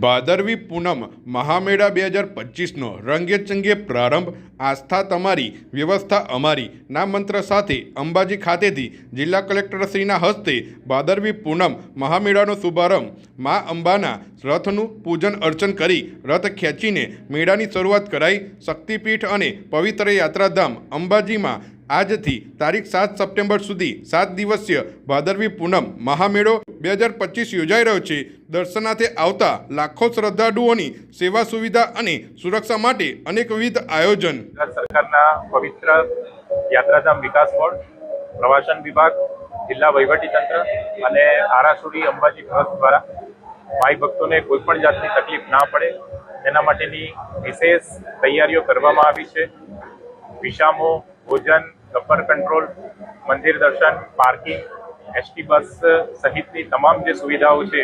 ભાદરવી પૂનમ મહામેળા બે હજાર પચીસનો રંગે ચંગે પ્રારંભ. આસ્થા તમારી, વ્યવસ્થા અમારી. ના મંત્ર સાથે અંબાજી ખાતેથી જિલ્લા કલેક્ટરશ્રીના હસ્તે ભાદરવી પૂનમ મહામેળાનો શુભારંભ. મા અંબાના રથનું પૂજન અર્ચન કરી રથ ખેંચીને મેળાની શરૂઆત કરાઈ. શક્તિપીઠ અને પવિત્ર યાત્રાધામ અંબાજીમાં આજથી તારીખ સાત સપ્ટેમ્બર સુધી સાત દિવસીય ભાદરવી પૂનમ મહામેળો બે હજાર પચીસ યોજાઈ રહ્યો છે. દર્શનાર્થે આવતા લાખો શ્રદ્ધાળુઓની સેવા સુવિધા અને સુરક્ષા માટે અનેકવિધ આયોજન. સરકારના પવિત્ર યાત્રાધામ વિકાસ બોર્ડ, પ્રવાસન વિભાગ, જિલ્લા વહીવટીતંત્ર અને આરાસુરી અંબાજી ટ્રસ્ટ દ્વારા ભાઈ ભક્તોને કોઈ પણ જાતની તકલીફ ના પડે, તેના માટેની વિશેષ તૈયારીઓ કરવામાં આવી છે. વિષામો ભોજન ગબ્બર કંટ્રોલ મંદિર દર્શન પાર્કિંગ એસટી બસ સહિતની તમામ જે સુવિધાઓ છે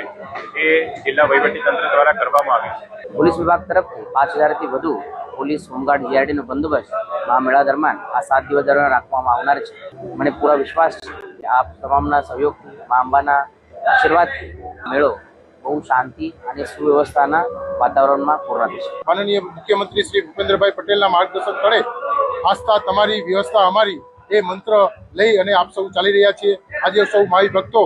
એ જિલ્લા વહીવટીતંત્ર દ્વારા કરવામાં આવી છે. પોલીસ વિભાગ તરફથી પાંચ હજારથી વધુ પોલીસ હોમગાર્ડ જીઆરડીનો બંદોબસ્ત આ મેળા દરમિયાન આ સાત દિવસ દરમિયાન રાખવામાં આવનાર છે. મને પૂરા વિશ્વાસ છે કે આપ તમામના સહયોગથી મા અંબાના આશીર્વાદથી મેળો બહુ શાંતિ અને સુવ્યવસ્થાના વાતાવરણમાં પૂર્ણ થશે માનનીય મુખ્યમંત્રી શ્રી ભૂપેન્દ્રભાઈ પટેલના માર્ગદર્શન તળે આસ્થા તમારી, વ્યવસ્થા અમારી, એ મંત્ર લઈ અને આપ સૌ ચાલી રહ્યા છીએ. આજે સૌ માઈ ભક્તો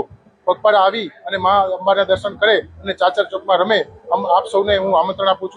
પગપાળા આવી અને મા અંબાના દર્શન કરે અને ચાચર ચોકમાં રમે. આપ સૌને હું આમંત્રણ આપું છું.